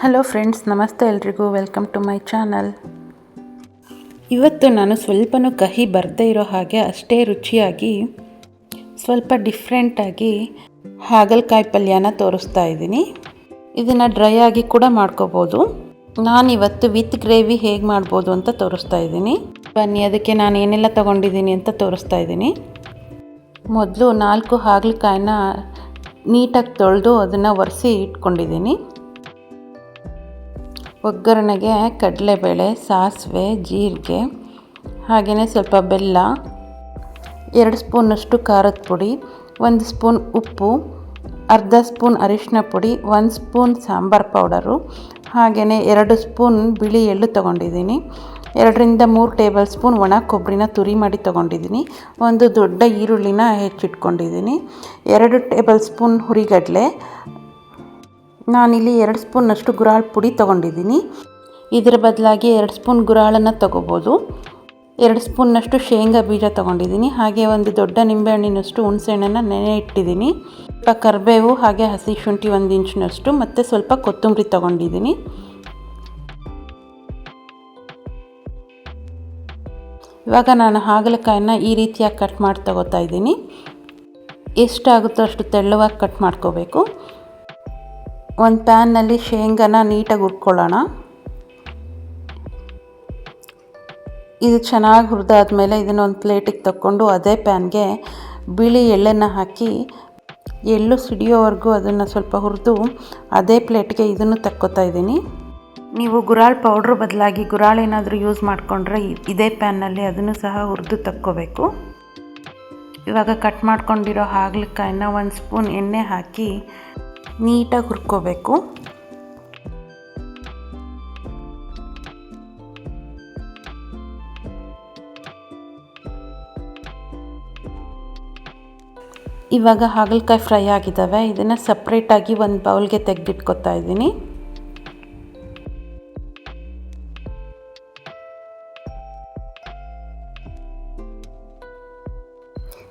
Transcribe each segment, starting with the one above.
Hello friends ನಮಸ್ತೆ ಎಲ್ರಿಗೂ. Welcome to my channel ಇವತ್ತು ನಾನು ಸ್ವಲ್ಪನೂ ಕಹಿ ಬರದೇ ಇರೋ ಹಾಗೆ ಅಷ್ಟೇ ರುಚಿಯಾಗಿ, ಸ್ವಲ್ಪ ಡಿಫ್ರೆಂಟಾಗಿ ಹಾಗಲಕಾಯಿ ಪಲ್ಯನ ತೋರಿಸ್ತಾ ಇದ್ದೀನಿ. ಇದನ್ನು ಡ್ರೈ ಆಗಿ ಕೂಡ ಮಾಡ್ಕೋಬೋದು. ನಾನಿವತ್ತು ವಿತ್ ಗ್ರೇವಿ ಹೇಗೆ ಮಾಡ್ಬೋದು ಅಂತ ತೋರಿಸ್ತಾ ಇದ್ದೀನಿ. ಬನ್ನಿ, ಅದಕ್ಕೆ ನಾನು ಏನೆಲ್ಲ ತೊಗೊಂಡಿದ್ದೀನಿ ಅಂತ ತೋರಿಸ್ತಾ ಇದ್ದೀನಿ. ಮೊದಲು ನಾಲ್ಕು ಹಾಗಲಕಾಯಿನ ನೀಟಾಗಿ ತೊಳೆದು ಅದನ್ನು ಒರೆಸಿ ಇಟ್ಕೊಂಡಿದ್ದೀನಿ. ಒಗ್ಗರಣೆಗೆ ಕಡಲೆಬೇಳೆ, ಸಾಸಿವೆ, ಜೀರಿಗೆ, ಹಾಗೆಯೇ ಸ್ವಲ್ಪ ಬೆಲ್ಲ, ಎರಡು ಸ್ಪೂನಷ್ಟು ಖಾರದ ಪುಡಿ, ಒಂದು ಸ್ಪೂನ್ ಉಪ್ಪು, ಅರ್ಧ ಸ್ಪೂನ್ ಅರಿಶಿನ ಪುಡಿ, ಒಂದು ಸ್ಪೂನ್ ಸಾಂಬಾರು ಪೌಡರು, ಹಾಗೆಯೇ ಎರಡು ಸ್ಪೂನ್ ಬಿಳಿ ಎಳ್ಳು ತೊಗೊಂಡಿದ್ದೀನಿ. ಎರಡರಿಂದ ಮೂರು ಟೇಬಲ್ ಸ್ಪೂನ್ ಒಣ ಕೊಬ್ಬರಿನ ತುರಿ ಮಾಡಿ ತೊಗೊಂಡಿದ್ದೀನಿ. ಒಂದು ದೊಡ್ಡ ಈರುಳ್ಳಿನ ಹೆಚ್ಚಿಟ್ಕೊಂಡಿದ್ದೀನಿ. ಎರಡು ಟೇಬಲ್ ಸ್ಪೂನ್ ಹುರಿಗಡಲೆ ನಾನಿಲ್ಲಿ ಎರಡು ಸ್ಪೂನಷ್ಟು ಗುರಾಳ್ ಪುಡಿ ತೊಗೊಂಡಿದ್ದೀನಿ. ಇದರ ಬದಲಾಗಿ ಎರಡು ಸ್ಪೂನ್ ಗುರಾಳನ್ನು ತೊಗೋಬೋದು. ಎರಡು ಸ್ಪೂನ್ನಷ್ಟು ಶೇಂಗಾ ಬೀಜ ತೊಗೊಂಡಿದ್ದೀನಿ. ಹಾಗೆ ಒಂದು ದೊಡ್ಡ ನಿಂಬೆಹಣ್ಣಿನಷ್ಟು ಹುಣಸೆಹಣ್ಣನ್ನು ನೆನೆ ಇಟ್ಟಿದ್ದೀನಿ. ಸ್ವಲ್ಪ ಕರಿಬೇವು ಹಾಗೆ ಹಸಿ ಶುಂಠಿ ಒಂದು ಇಂಚಿನಷ್ಟು ಮತ್ತು ಸ್ವಲ್ಪ ಕೊತ್ತಂಬರಿ ತೊಗೊಂಡಿದ್ದೀನಿ. ಇವಾಗ ನಾನು ಹಾಗಲಕಾಯನ್ನ ಈ ರೀತಿಯಾಗಿ ಕಟ್ ಮಾಡಿ ತಗೋತಾ ಇದ್ದೀನಿ. ಎಷ್ಟಾಗುತ್ತೋ ಅಷ್ಟು ತೆಳ್ಳವಾಗಿ ಕಟ್ ಮಾಡ್ಕೋಬೇಕು. ಒಂದು ಪ್ಯಾನ್ನಲ್ಲಿ ಶೇಂಗಾನ ನೀಟಾಗಿ ಹುರ್ಕೊಳ್ಳೋಣ. ಇದು ಚೆನ್ನಾಗಿ ಹುರಿದಾದ್ಮೇಲೆ ಇದನ್ನು ಒಂದು ಪ್ಲೇಟಿಗೆ ತಕ್ಕೊಂಡು ಅದೇ ಪ್ಯಾನ್ಗೆ ಬಿಳಿ ಎಳ್ಳೆನ ಹಾಕಿ ಎಳ್ಳು ಸಿಡಿಯೋವರೆಗೂ ಅದನ್ನು ಸ್ವಲ್ಪ ಹುರಿದು ಅದೇ ಪ್ಲೇಟ್ಗೆ ಇದನ್ನು ತಕ್ಕೋತಾ ಇದ್ದೀನಿ. ನೀವು ಗುರಾಳ್ ಪೌಡ್ರ್ ಬದಲಾಗಿ ಗುರಾಳ್ ಏನಾದರೂ ಯೂಸ್ ಮಾಡಿಕೊಂಡ್ರೆ ಇದೇ ಪ್ಯಾನ್ನಲ್ಲಿ ಅದನ್ನು ಸಹ ಹುರಿದು ತಕ್ಕೋಬೇಕು. ಇವಾಗ ಕಟ್ ಮಾಡ್ಕೊಂಡಿರೋ ಹಾಗಲಕಾಯಿನ ಒಂದು ಸ್ಪೂನ್ ಎಣ್ಣೆ ಹಾಕಿ ನೀಟಾಗಿ ಹುರ್ಕೋಬೇಕು. ಇವಾಗ ಹಾಗಲಕಾಯಿ ಫ್ರೈ ಆಗಿದ್ದಾವೆ. ಇದನ್ನು ಸಪ್ರೇಟಾಗಿ ಒಂದು ಬೌಲ್ಗೆ ತೆಗೆದಿಟ್ಕೊತಾ ಇದ್ದೀನಿ.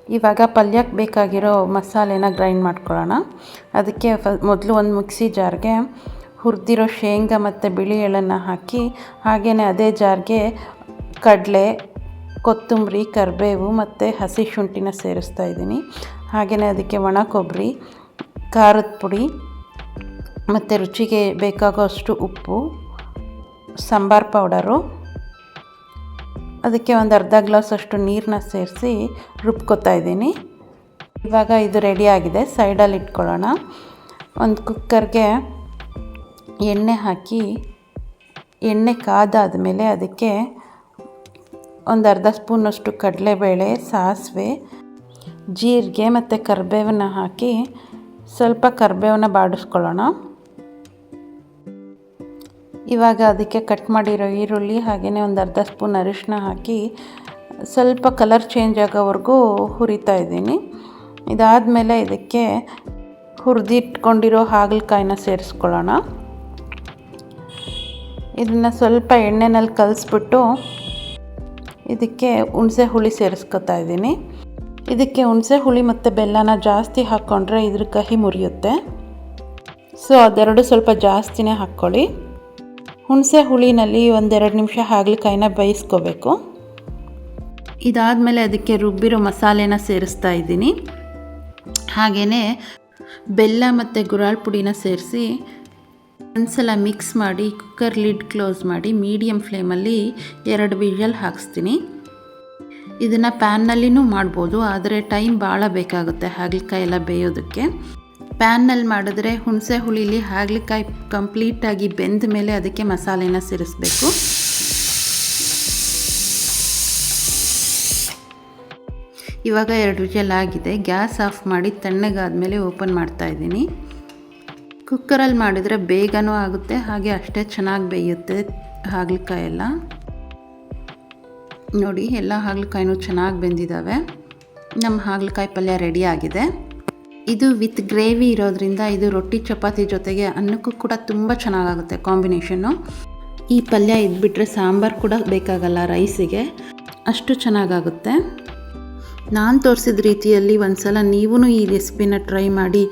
ಇವಾಗ ಪಲ್ಯಕ್ಕೆ ಬೇಕಾಗಿರೋ ಮಸಾಲೆನ ಗ್ರೈಂಡ್ ಮಾಡ್ಕೊಳ್ಳೋಣ. ಅದಕ್ಕೆ ಫ, ಮೊದಲು ಒಂದು ಮಿಕ್ಸಿ ಜಾರ್ಗೆ ಹುರಿದಿರೋ ಶೇಂಗಾ ಮತ್ತು ಬಿಳಿ ಎಳನ್ನು ಹಾಕಿ ಹಾಗೆಯೇ ಅದೇ ಜಾರ್ಗೆ ಕಡಲೆ, ಕೊತ್ತಂಬರಿ, ಕರಿಬೇವು ಮತ್ತು ಹಸಿ ಶುಂಠಿನ ಸೇರಿಸ್ತಾ ಇದ್ದೀನಿ. ಹಾಗೆಯೇ ಅದಕ್ಕೆ ಒಣ ಕೊಬ್ಬರಿ ಖಾರದ ಪುಡಿ ಮತ್ತು ರುಚಿಗೆ ಬೇಕಾಗೋಷ್ಟು ಉಪ್ಪು, ಸಾಂಬಾರು ಪೌಡರು ಅದಕ್ಕೆ ಒಂದು ಅರ್ಧ ಗ್ಲಾಸ್ ಅಷ್ಟು ನೀರನ್ನ ಸೇರಿಸಿ ರುಬ್ಕೊತಾ ಇದ್ದೀನಿ. ಇವಾಗ ಇದು ರೆಡಿ ಆಗಿದೆ. ಸೈಡಲ್ಲಿ ಇಟ್ಕೊಳ್ಳೋಣ. ಒಂದು ಕುಕ್ಕರ್ಗೆ ಎಣ್ಣೆ ಹಾಕಿ, ಎಣ್ಣೆ ಕಾದಾದಮೇಲೆ ಅದಕ್ಕೆ ಒಂದು ಅರ್ಧ ಸ್ಪೂನಷ್ಟು ಕಡಲೆಬೇಳೆ, ಸಾಸಿವೆ, ಜೀರಿಗೆ ಮತ್ತು ಕರಿಬೇವನ್ನ ಹಾಕಿ ಸ್ವಲ್ಪ ಕರಿಬೇವನ್ನ ಬಾಡಿಸ್ಕೊಳ್ಳೋಣ. ಇವಾಗ ಅದಕ್ಕೆ ಕಟ್ ಮಾಡಿರೋ ಈರುಳ್ಳಿ ಹಾಗೆಯೇ ಒಂದು ಅರ್ಧ ಸ್ಪೂನ್ ಅರಿಶಿನ ಹಾಕಿ ಸ್ವಲ್ಪ ಕಲರ್ ಚೇಂಜ್ ಆಗೋವರೆಗೂ ಹುರಿತಾ ಇದ್ದೀನಿ. ಇದಾದಮೇಲೆ ಇದಕ್ಕೆ ಹುರಿದಿಟ್ಕೊಂಡಿರೋ ಹಾಗಲಕಾಯಿನ ಸೇರಿಸ್ಕೊಳ್ಳೋಣ. ಇದನ್ನು ಸ್ವಲ್ಪ ಎಣ್ಣೆನಲ್ಲಿ ಕಲಿಸ್ಬಿಟ್ಟು ಇದಕ್ಕೆ ಹುಣಸೆ ಹುಳಿ ಸೇರಿಸ್ಕೊತಾ ಇದ್ದೀನಿ. ಇದಕ್ಕೆ ಹುಣಸೆ ಹುಳಿ ಮತ್ತು ಬೆಲ್ಲನ ಜಾಸ್ತಿ ಹಾಕ್ಕೊಂಡ್ರೆ ಇದ್ರ ಕಹಿ ಮುರಿಯುತ್ತೆ. ಸೊ ಅದೆರಡು ಸ್ವಲ್ಪ ಜಾಸ್ತಿನೇ ಹಾಕ್ಕೊಳ್ಳಿ. ಹುಣಸೆ ಹುಳಿನಲ್ಲಿ ಒಂದೆರಡು ನಿಮಿಷ ಹಾಗಲಕಾಯಿನ ಬೇಯಿಸ್ಕೋಬೇಕು. ಇದಾದಮೇಲೆ ಅದಕ್ಕೆ ರುಬ್ಬಿರೋ ಮಸಾಲೆನ ಸೇರಿಸ್ತಾ ಇದ್ದೀನಿ. ಹಾಗೆಯೇ ಬೆಲ್ಲ ಮತ್ತು ಗುರಾಳ್ ಪುಡಿನ ಸೇರಿಸಿ ಒಂದ್ಸಲ ಮಿಕ್ಸ್ ಮಾಡಿ ಕುಕ್ಕರ್ ಲಿಡ್ ಕ್ಲೋಸ್ ಮಾಡಿ ಮೀಡಿಯಮ್ ಫ್ಲೇಮಲ್ಲಿ ಎರಡು ವಿಷಲ್ ಹಾಕಿಸ್ತೀನಿ. ಇದನ್ನು ಪ್ಯಾನ್ನಲ್ಲಿನೂ ಮಾಡ್ಬೋದು, ಆದರೆ ಟೈಮ್ ಭಾಳ ಬೇಕಾಗುತ್ತೆ ಹಾಗಲಕಾಯಿ ಎಲ್ಲ ಬೇಯೋದಕ್ಕೆ. ಪ್ಯಾನ್ನಲ್ಲಿ ಮಾಡಿದ್ರೆ ಹುಣಸೆ ಹುಳಿಲಿ ಹಾಗಲಕಾಯಿ ಕಂಪ್ಲೀಟಾಗಿ ಬೆಂದ ಮೇಲೆ ಅದಕ್ಕೆ ಮಸಾಲೆನ ಸೇರಿಸ್ಬೇಕು. ಇವಾಗ ಎರಡು ಆಗಿದೆ. ಗ್ಯಾಸ್ ಆಫ್ ಮಾಡಿ ತಣ್ಣಗಾದ್ಮೇಲೆ ಓಪನ್ ಮಾಡ್ತಾ ಇದ್ದೀನಿ. ಕುಕ್ಕರಲ್ಲಿ ಮಾಡಿದರೆ ಬೇಗನೂ ಆಗುತ್ತೆ, ಹಾಗೆ ಅಷ್ಟೇ ಚೆನ್ನಾಗಿ ಬೇಯುತ್ತೆ ಹಾಗಲಕಾಯಿ ಎಲ್ಲ ನೋಡಿ, ಎಲ್ಲ ಹಾಗಲಕಾಯಿನೂ ಚೆನ್ನಾಗಿ ಬೆಂದಿದ್ದಾವೆ ನಮ್ಮ ಹಾಗಲಕಾಯಿ ಪಲ್ಯ ರೆಡಿ ಆಗಿದೆ. ಇದು ವಿತ್ ಗ್ರೇವಿ ಇರೋದ್ರಿಂದ ಇದು ರೊಟ್ಟಿ, ಚಪಾತಿ ಜೊತೆಗೆ ಅನ್ನಕ್ಕೂ ಕೂಡ ತುಂಬ ಚೆನ್ನಾಗಾಗುತ್ತೆ ಕಾಂಬಿನೇಷನ್ನು. ಈ ಪಲ್ಯ ಇದ್ಬಿಟ್ರೆ ಸಾಂಬಾರು ಕೂಡ ಬೇಕಾಗಲ್ಲ ರೈಸಿಗೆ. ಅಷ್ಟು ಚೆನ್ನಾಗಾಗುತ್ತೆ. ನಾನು ತೋರಿಸಿದ ರೀತಿಯಲ್ಲಿ ಒಂದು ಸಲ ನೀವೂ ಈ ರೆಸಿಪಿನ ಟ್ರೈ ಮಾಡಿ,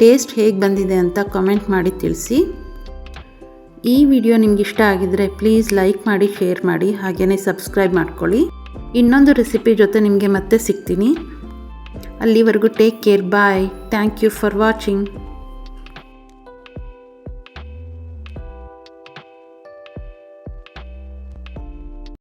ಟೇಸ್ಟ್ ಹೇಗೆ ಬಂದಿದೆ ಅಂತ ಕಮೆಂಟ್ ಮಾಡಿ ತಿಳಿಸಿ. ಈ ವಿಡಿಯೋ ನಿಮ್ಗೆ ಇಷ್ಟ ಆಗಿದ್ರೆ ಪ್ಲೀಸ್ ಲೈಕ್ ಮಾಡಿ, ಶೇರ್ ಮಾಡಿ ಹಾಗೆಯೇ ಸಬ್ಸ್ಕ್ರೈಬ್ ಮಾಡ್ಕೊಳ್ಳಿ. ಇನ್ನೊಂದು ರೆಸಿಪಿ ಜೊತೆ ನಿಮಗೆ ಮತ್ತೆ ಸಿಗ್ತೀನಿ. ಅಲ್ಲಿವರೆಗೂ take care bye thank you for watching